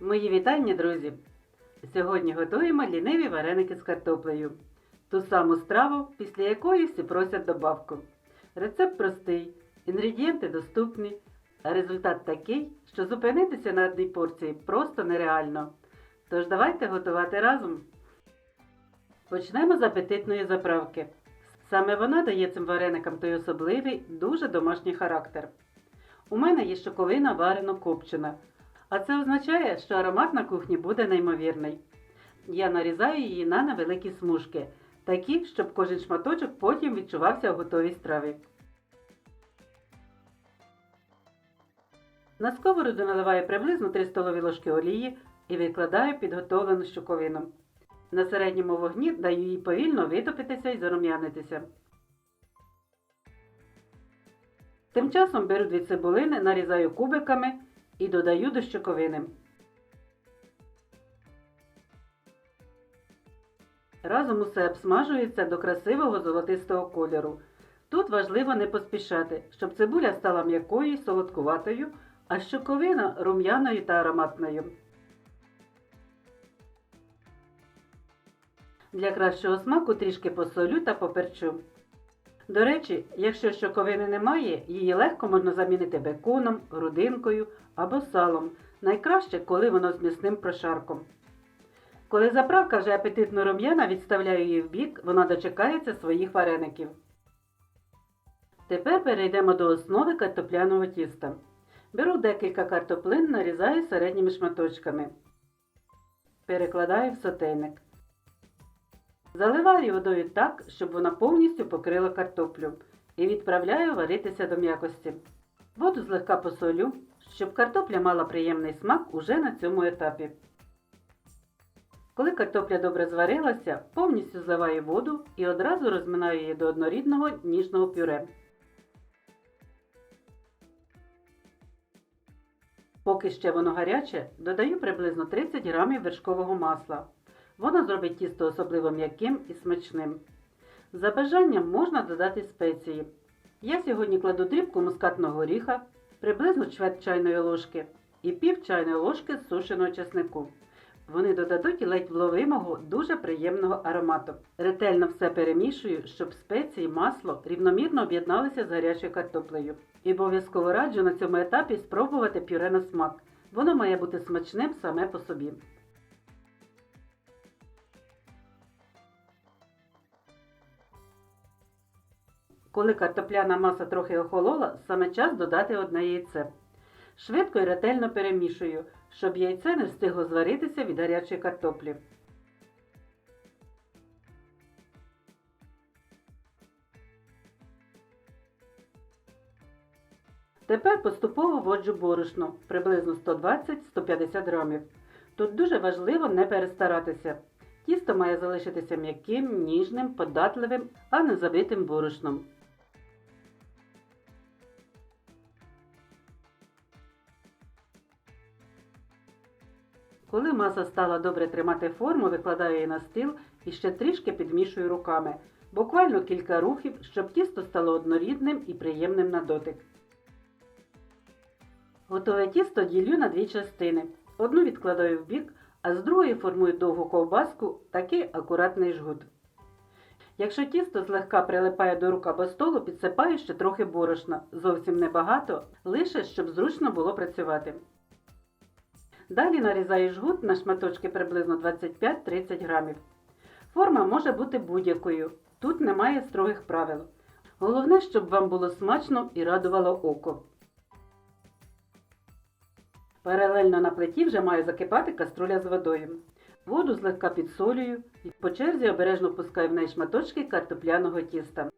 Мої вітання, друзі! Сьогодні готуємо ліниві вареники з картоплею. Ту саму страву, після якої всі просять добавку. Рецепт простий, інгредієнти доступні, а результат такий, що зупинитися на одній порції просто нереально. Тож давайте готувати разом. Почнемо з апетитної заправки. Саме вона дає цим вареникам той особливий, дуже домашній характер. У мене є щоковина варено копчена, а це означає, що аромат на кухні буде неймовірний. Я нарізаю її на невеликі смужки, такі, щоб кожен шматочок потім відчувався у готовій страві. На сковороду наливаю приблизно 3 столові ложки олії і викладаю підготовлену щоковину. На середньому вогні даю їй повільно витопитися і зарум'янитися. Тим часом беру дві цибулини, нарізаю кубиками і додаю до щоковини. Разом усе обсмажується до красивого золотистого кольору. Тут важливо не поспішати, щоб цибуля стала м'якою солодкуватою, а щоковина рум'яною та ароматною. Для кращого смаку трішки посолю та поперчу. До речі, якщо щоковини немає, її легко можна замінити беконом, грудинкою або салом. Найкраще, коли воно з м'ясним прошарком. Коли заправка вже апетитно рум'яна, відставляю її в бік, вона дочекається своїх вареників. Тепер перейдемо до основи картопляного тіста. Беру декілька картоплин, нарізаю середніми шматочками. Перекладаю в сотейник. Заливаю водою так, щоб вона повністю покрила картоплю і відправляю варитися до м'якості. Воду злегка посолю, щоб картопля мала приємний смак уже на цьому етапі. Коли картопля добре зварилася, повністю зливаю воду і одразу розминаю її до однорідного ніжного пюре. Поки ще воно гаряче, додаю приблизно 30 г вершкового масла. Воно зробить тісто особливо м'яким і смачним. За бажанням можна додати спеції. Я сьогодні кладу дрібку мускатного горіха, приблизно чверть чайної ложки і пів чайної ложки сушеного чеснику. Вони додадуть ледь вловимого, дуже приємного аромату. Ретельно все перемішую, щоб спеції, масло рівномірно об'єдналися з гарячою картоплею. І обов'язково раджу на цьому етапі спробувати пюре на смак. Воно має бути смачним саме по собі. Коли картопляна маса трохи охолола, саме час додати одне яйце. Швидко і ретельно перемішую, щоб яйце не встигло зваритися від гарячої картоплі. Тепер поступово вводжу борошно приблизно 120-150 грамів. Тут дуже важливо не перестаратися. Тісто має залишитися м'яким, ніжним, податливим, а не забитим борошном. Коли маса стала добре тримати форму, викладаю її на стіл і ще трішки підмішую руками. Буквально кілька рухів, щоб тісто стало однорідним і приємним на дотик. Готове тісто ділю на дві частини. Одну відкладаю в бік, а з другої формую довгу ковбаску, такий акуратний жгут. Якщо тісто злегка прилипає до рук або столу, підсипаю ще трохи борошна, зовсім небагато, лише щоб зручно було працювати. Далі нарізаю жгут на шматочки приблизно 25-30 грамів. Форма може бути будь-якою. Тут немає строгих правил. Головне, щоб вам було смачно і радувало око. Паралельно на плиті вже має закипати каструля з водою. Воду злегка підсолюю і по черзі обережно пускаю в неї шматочки картопляного тіста.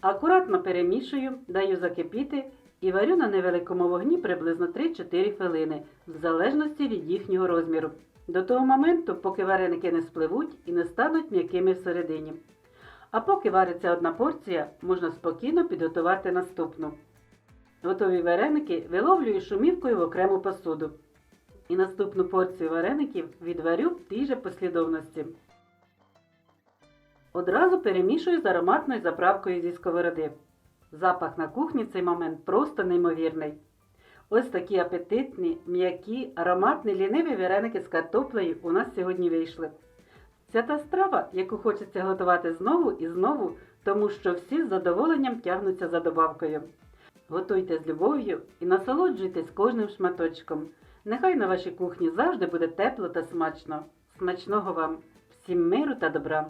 Акуратно перемішую, даю закипіти і варю на невеликому вогні приблизно 3-4 хвилини, в залежності від їхнього розміру. До того моменту, поки вареники не спливуть і не стануть м'якими всередині. А поки вариться одна порція, можна спокійно підготувати наступну. Готові вареники виловлюю шумівкою в окрему посуду. І наступну порцію вареників відварю в тій же послідовності. Одразу перемішую з ароматною заправкою зі сковороди. Запах на кухні в цей момент просто неймовірний. Ось такі апетитні, м'які, ароматні ліниві вареники з картоплею у нас сьогодні вийшли. Це та страва, яку хочеться готувати знову і знову, тому що всі з задоволенням тягнуться за добавкою. Готуйте з любов'ю і насолоджуйтесь кожним шматочком. Нехай на вашій кухні завжди буде тепло та смачно. Смачного вам! Всім миру та добра!